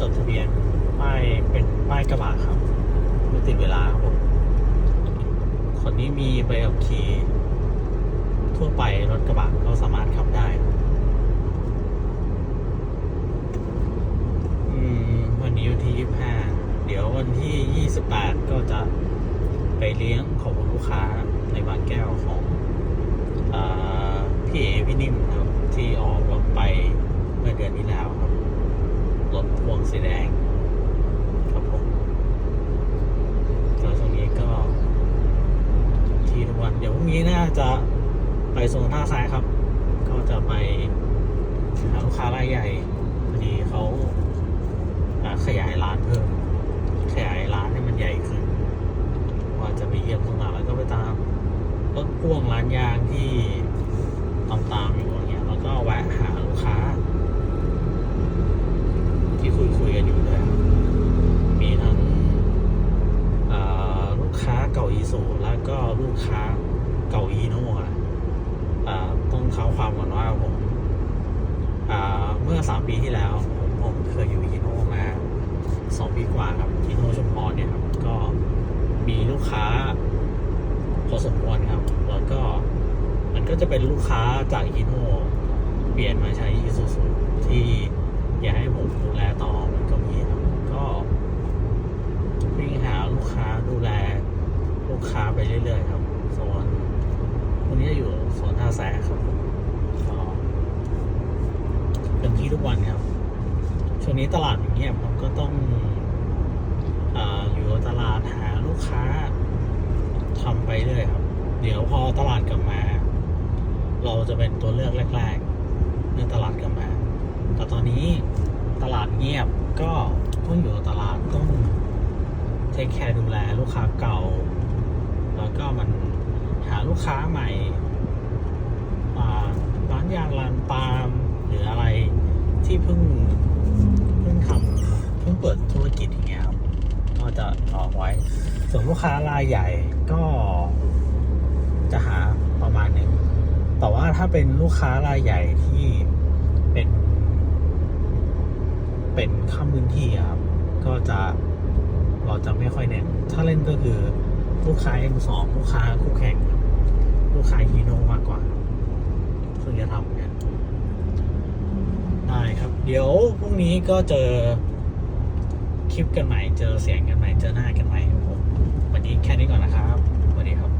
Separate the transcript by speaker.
Speaker 1: จดทะเบียนป้ายเป็นป้ายกระบะครับไม่ติดเวลาครับคนนี้มีใบขับขี่ทั่วไปรถกระบะเราสามารถขับได้วันนี้วันที่ 25 เดี๋ยววันที่ 28 ก็จะไปเลี้ยงขอบคุณลูกค้าในบางแก้วของอพี่เอพี่นิ่มครับที่ออกรถไปเมื่อเดือนที่แล้วครับ รถพ่วงสีแดงครับผมแล้วช่วงนี้ก็ที่ทุกวัน เดี๋ยวพรุ่งนี้น่าจะไปโซนท่าทรายครับ ก็จะไปหาลูกค้ารายใหญ่พอดีเขาขยายร้านเพิ่ม ขยายร้านให้มันใหญ่ขึ้น ว่าจะไปเยี่ยมตรงไหนแล้วก็ไปตามรถพ่วงร้านยางที่ตามตามๆอยู่อย่างเงี้ยแล้วก็แวะหาลูกค้า ที่คุยคุยๆกันอยู่ด้วยครับมีทั้งเอ่อลูกค้าเก่าอีซูแล้วก็ลูกค้าเก่าอีโน่อะต้องเท้าความก่อนว่าผมเมื่อสามปีที่แล้วผมผมเคยอยู่อีโน่มาสองปีกว่าครับอีโน่ชุมพรเนี่ยครับก็มีลูกค้าพอสมควรครับ แล้วก็มันก็จะเป็นลูกค้าจากอีโน่เปลี่ยนมาใช้อีซูซูที่อยากให้ผมดูแลต่อมันก็มีครับก็วิ่งหาลูกค้าดูแลลูกค้า ไปเรื่อยๆครับโซนวันนี้อยู่โซนท่าแซครับก็เป็นที่ทุกวันครับช่วงนี้ตลาดเงียบผมก็ต้องออยู่ตลาดหาลูกค้าทำไปเรื่อยครับ เดี๋ยวพอตลาดกลับมา เราจะเป็นตัวเลือกแรกๆเมื่อตลาดกลับมา แต่ตอนนี้ตลาดเงียบก็ต้องอยู่ตลาดต้องเทคแคร์ดูแลลูกค้าเก่า ก็มันหาลูกค้าใหม่อ่าร้านยางร้านปาล์มหรืออะไรที่เพิ่งเพิ่งทำเพิ่งเปิดธุรกิจอย่างเงี้ยครับก็จะออกไว้ ส่วนลูกค้ารายใหญ่ก็จะหาประมาณหนึ่งแต่ว่าถ้าเป็นลูกค้ารายใหญ่ที่เป็น เป็นข้ามพื้นที่ครับ ก็จะเราจะไม่ค่อยเน้น ถ้าเล่นก็คือ ลูกค้า M2 ลูกค้าคู่แข่งลูกค้าฮีโนมากกว่าซึ่งจะทำเนี่ยได้ครับ เดี๋ยวพรุ่งนี้ก็เจอคลิปกันใหม่ เจอเสียงกันใหม่ เจอหน้ากันใหม่ครับผมวันนี้แค่นี้ก่อนนะครับสวัสดีครับ